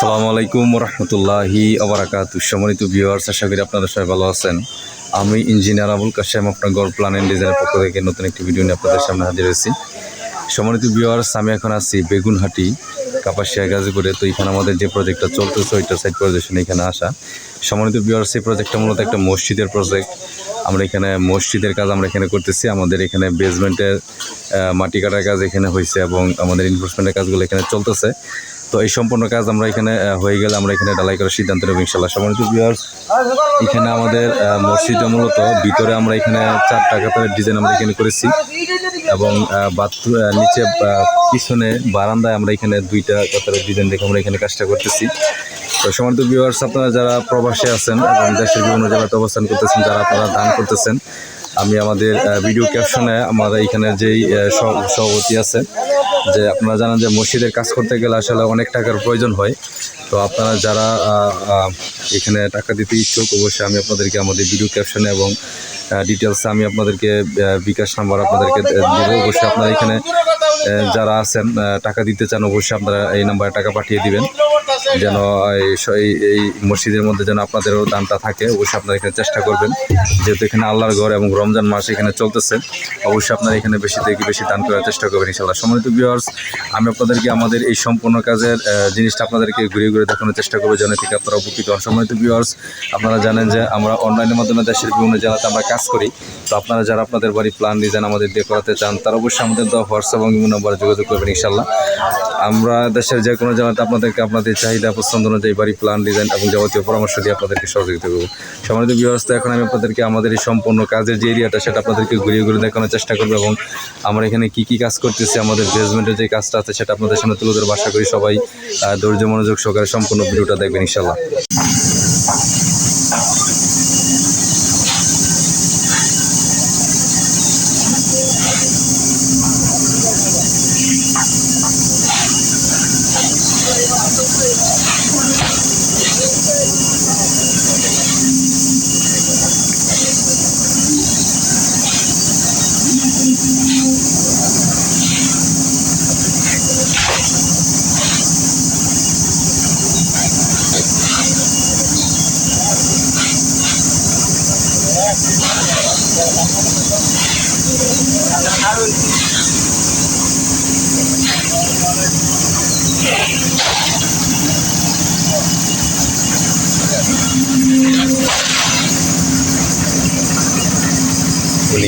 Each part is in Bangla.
আসসালামু আলাইকুম রহমতুল্লাহি আবরাকাত সম্মানিত ভিউয়ার্স আশা করি আপনারা সবাই ভালো আছেন। আমি ইঞ্জিনিয়ার আবুল কাশেম, আপনার গল্প প্ল্যান অ্যান্ড ডিজাইনের পক্ষ থেকে নতুন একটি ভিডিও নিয়ে আপনাদের সামনে হাজির হয়েছি। সম্মানিত ভিউয়ার্স আমি এখন আছি বেগুনহাটি, কাপাসিয়া, গাজীপুরে। তো এখানে আমাদের যে প্রজেক্টটা চলতেছে, ওইটা সাইড পরিদর্শনে এখানে আসা। সম্মানিত ভিউয়ার্স এই প্রজেক্টটা মূলত একটা মসজিদের প্রজেক্ট আমরা এখানে মসজিদের কাজ আমরা এখানে করতেছি। আমাদের এখানে বেসমেন্টের মাটি কাটার কাজ এখানে হয়েছে এবং আমাদের ইনভেস্টমেন্টের কাজগুলো এখানে চলতেছে। তো এই সম্পূর্ণ কাজ আমরা এখানে হয়ে গেলে আমরা এখানে ডালাই করার সিদ্ধান্ত নেব ইনশাল্লাহ সম্মানিত ভিউয়ার্স এখানে আমাদের আহ, মসজিদটা মূলত ভিতরে আমরা এখানে চার টাকা ডিজাইন আমরা এখানে করেছি এবং বাথরুম নিচে পিছনে বারান্দায় আমরা এখানে দুইটা কাতারের ডিজাইন দেখে আমরা এখানে কাজটা করতেছি। তো সমান্ত ভিউয়ার্স আপনারা যারা প্রবাসে আছেন এবং দেশের বিভিন্ন জায়গাতে অবস্থান করতেছেন যারা আপনারা দান করতেছেন আমি আমাদের ভিডিও ক্যাপশনে আমার এখানে যেই সভাপতি আছে, যে আপনারা জানেন যে মসজিদের কাজ করতে গেলে আসলে অনেক টাকার প্রয়োজন হয়। তো আপনারা যারা এখানে টাকা দিতে ইচ্ছুক, অবশ্যই আমি আপনাদেরকে আমাদের ভিডিও ক্যাপশনে এবং ডিটেলসে আমি আপনাদেরকে বিকাশ নাম্বার আপনাদেরকে দেবো। অবশ্যই আপনারা এখানে যারা আছেন টাকা দিতে চান, অবশ্যই আপনারা এই নাম্বারে টাকা পাঠিয়ে দিবেন। যেন এই মসজিদের মধ্যে যেন আপনাদেরও দানটা থাকে, অবশ্যই আপনারা এখানে চেষ্টা করবেন। যেহেতু এখানে আল্লাহর ঘর এবং রমজান মাস এখানে চলতেছে, অবশ্যই আপনারা এখানে বেশি থেকে বেশি দান করার চেষ্টা করবেন ইনশাল্লাহ সম্মানিত ভিউয়ার্স আমি আপনাদেরকে আমাদের এই সম্পূর্ণ কাজের জিনিসটা আপনাদেরকে ঘুরে ঘুরে দেখানোর চেষ্টা করব, যেন থেকে আপনারা উপকৃত হন। সম্মানিত ভিউয়ার্স আপনারা জানেন যে আমরা অনলাইনের মাধ্যমে দেশের বিভিন্ন জেলাতে আমরা কাজ করি। তো আপনারা যারা আপনাদের বাড়ি প্ল্যান ডিজাইন আমাদের দিয়ে করাতে চান, তারা অবশ্যই আমাদের দেওয়া হোয়াটসঅ্যাপ এবং ইমো নাম্বারে যোগাযোগ করবেন ইনশাল্লাহ আমরা দেশের যে কোনো জায়গাতে আপনাদেরকে আপনাদের চাহিদা, পছন্দ অনুযায়ী বাড়ি প্ল্যান ডিজাইন এবং যাবতীয় পরামর্শ দিয়ে আপনাদেরকে সহযোগিতা করব। সম্মানিত ব্যবস্থা এখন আমি আপনাদেরকে আমাদের এই সম্পূর্ণ কাজের যে এরিয়াটা সেটা আপনাদেরকে ঘুরিয়ে ঘুরে দেখানোর চেষ্টা করব এবং আমরা এখানে কি কি কাজ করতেছি, আমাদের বেসমেন্টের যে কাজটা আছে, সেটা আপনাদের সামনে তুলে ধরে বাসা করি সবাই ধৈর্য, মনোযোগ সহকারে সম্পূর্ণ ভিডিওটা দেখবেন ইনশাল্লাহ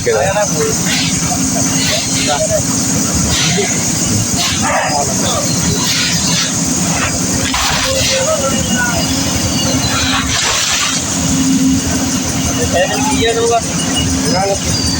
ka na. Kaya nang siya ano nung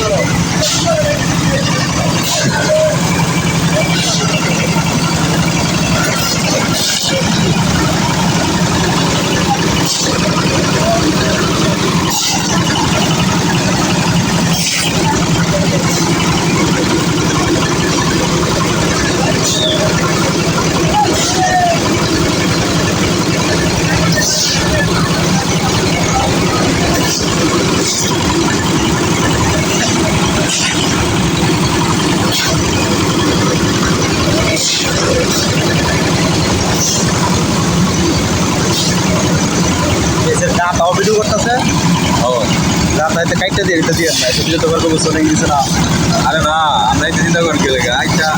করো দেয় তাও ভিডিও করতেছে। ও আপনার তো কাইটটা দিয়ে, এটা দিয়ে না দিয়ে তো করব নাকি দিছে না। আরে না, আমরা এটা চিন্তা করি আচ্ছা।